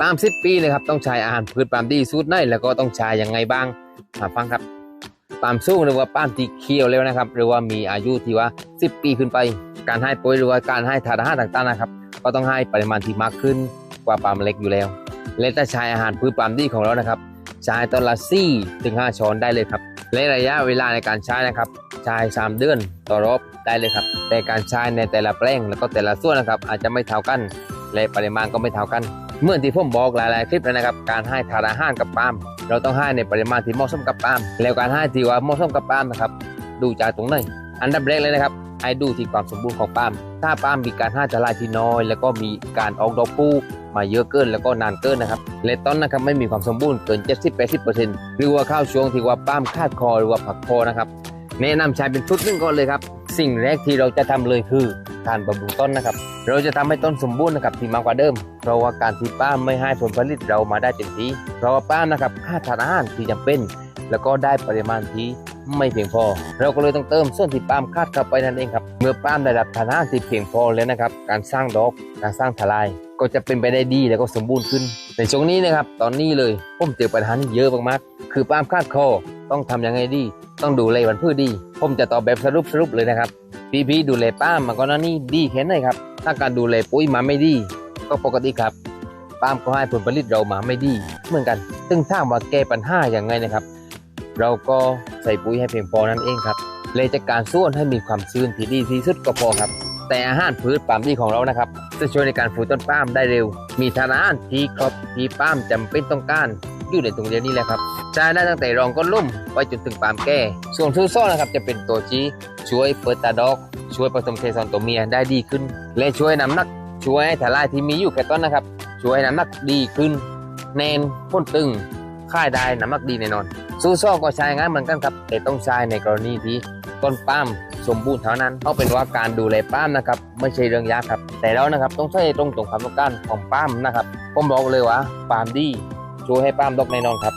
ปามสิบปีนะครับต้องใช้อาหารพืชปาล์มดีสูตรไหนแล้วก็ต้องใช้ยังไงบ้างมาฟังครับปาล์มสูงหรือว่าปาล์มที่เคี่ยวแล้วนะครับ หรือว่ามีอายุที่ว่า 10 ปีขึ้นไป การให้ปุ๋ยหรือว่าการให้ธาตุอาหารต่างๆนะครับ ก็ต้องให้ปริมาณที่มากขึ้นกว่าปาล์มเล็กอยู่แล้ว และถ้าใช้อาหารพืชปาล์มดีของเรานะครับใช้ต้นละ4ถึง5ช้อนได้เลยครับและระยะเวลาในการใช้นะครับใช้3เดือนต่อรอบได้เลยครับ แต่การใช้ในแต่ละแปลงแล้วก็แต่ละส่วนนะครับ อาจจะไม่เท่ากัน และปริมาณก็ไม่เท่ากัน เมื่อที่ผมบอกหลายๆคลิปแล้วนะครับ การให้ทานอาหารกับปาล์มเราต้องให้ในปริมาณที่เหมาะสมกับปาล์มแล้วการให้ที่ว่าเหมาะสมกับปาล์มนะครับ ดูจากตรงไหนอันดับแรกเลยนะครับให้ดูที่ความสมบูรณ์ของปาล์มถ้าปาล์มมีการให้ทลายที่น้อย แล้วก็มีการออกดอกปูมาเยอะเกินแล้วก็นานเกินนะครับและต้นนะครับไม่มีความสมบูรณ์เกิน 70-80%หรือว่าข้าวช่วงที่ว่าปาล์มคาดคอหรือว่าผักคอนะครับแนะนำใช้เป็นชุดนึงก่อนเลยครับ สิ่งแรกที่เราจะทำเลยคือ การบำรุงต้นนะครับ เราจะทำให้ต้นสมบูรณ์นะครับที่มากกว่าเดิม เพราะว่าการที่ป้าไม่ให้ผลผลิตเรามาได้เต็มที่เพราะว่าป้านะครับค่าดทานอาหารที่จำเป็น แล้วก็ได้ปริมาณที่ไม่เพียงพอ เราก็เลยต้องเติมส่วนที่ป้ามคาดเข้าไปนั่นเองครับ เมื่อป้ามได้รับทานอาหารที่เพียงพอแล้วนะครับ การสร้างดอกการสร้างทลาย ก็จะเป็นไปได้ดีแล้วก็สมบูรณ์ขึ้น ในช่วงนี้นะครับ ตอนนี้เลยผมเจอปัญหานี้เยอะมากๆคือป้ามคาดคอต้องทำยังไงดี ต้องดูแลวันพืชดี ผมจะตอบแบบสรุปสรุปเลยนะครับ พี่พี่ดูแลป้ามมาก่อนหน้านี้ดีแค่ไหนครับ ถ้าการดูแลปุ๋ยมาไม่ดี ก็ปกติครับป้ามก็ให้ผลผลิตเรามาไม่ดีเหมือนกัน ซึ่งถ้ามว่าแก้ปัญหาอย่างไงนะครับ เราก็ใส่ปุ๋ยให้เพียงพอนั่นเองครับเลยจากการส่วนให้มีความชื้นที่ดีที่สุดก็พอครับ แต่อาหารพืชปามดีของเรานะครับจะช่วยในการฟื้นต้นป้ามได้เร็ว มีทานอาหารที่ครบที่ป้ามจำเป็นต้องการ อยู่ในตรงเดียวนี้แหละครับใช้ได้ตั้งแต่รองก้นลุ่มไปจนถึงปามแก่ส่วนทูซ่อนะครับจะเป็นตัวชี้ช่วยเปิดตาดอก ช่วยผสมเทซอนตัวเมียได้ดีขึ้น และช่วยน้ำหนัก ช่วยให้ทลายที่มีอยู่แค่ต้นนะครับ ช่วยน้ำหนักดีขึ้น แนนพ้นตึงค่ายได้น้ำหนักดีแน่นอนซูซ่ก็ใช้งานเหมือนกันครับ แต่ต้องใช้ในกรณีที่ต้นปาล์มสมบูรณ์เท่านั้นเอาเป็นว่าการดูแลปามนะครับ ไม่ใช่เรื่องยากครับ แต่เรานะครับต้องใช้ตรงตรงความต้องการของปามนะครับ ผมบอกเลยว่าปามดี ช่วยให้ป้ามดกแน่นอนครับ